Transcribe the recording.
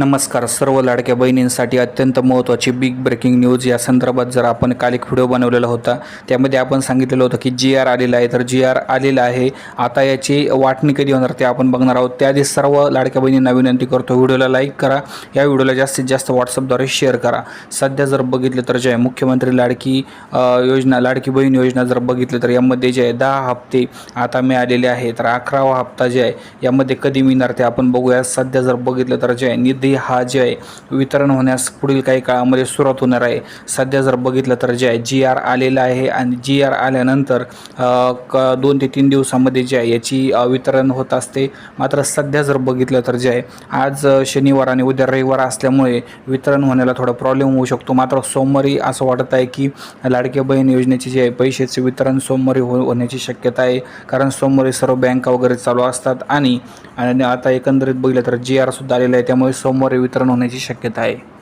नमस्कार सर्व लाडक्या बहिणींसाठी अत्यंत महत्त्वाची बिग ब्रेकिंग न्यूज या संदर्भात जर आपण काल एक व्हिडिओ बनवलेला होता त्यामध्ये आपण सांगितलेलं होतं की जी आर आलेला आहे. तर जी आर आलेला आहे. आता याची वाटणी कधी होणार ते आपण बघणार आहोत. त्याआधी सर्व लाडक्या बहिणींना विनंती करतो व्हिडिओला लाईक करा. या व्हिडिओला जास्तीत जास्त व्हॉट्सअपद्वारे शेअर करा. सध्या जर बघितलं तर जे आहे मुख्यमंत्री लाडकी योजना लाडकी बहीण योजना जर बघितलं तर यामध्ये जे आहे दहा हप्ते आता मिळालेले आहे तर अकरावा हप्ता जे आहे यामध्ये कधी मिळणार ते आपण बघूया. सध्या जर बघितलं तर जे आहे निधी हा जे आहे वितरण होण्यास पुढील काही काळामध्ये सुरुवात होणार आहे. सध्या जर बघितलं तर जे आहे जी आर आलेलं आहे आणि जी आर आल्यानंतर क दोन ते तीन दिवसामध्ये जे आहे याची वितरण होत असते. मात्र सध्या जर बघितलं तर जे आहे आज शनिवार आणि उद्या रविवार असल्यामुळे वितरण होण्याला थोडा प्रॉब्लेम होऊ शकतो. मात्र सोमवारी असं वाटत आहे की लाडक्या बहीण योजनेचे जे आहे पैशाचे वितरण सोमवारी हो होण्याची शक्यता आहे. कारण सोमवारी सर्व बँका वगैरे चालू असतात आणि आणि आता एकंदरीत बघितलं तर जी आर सुद्धा आलेलं आहे. त्यामुळे सोमवारी वितरण होण्याची शक्यता आहे.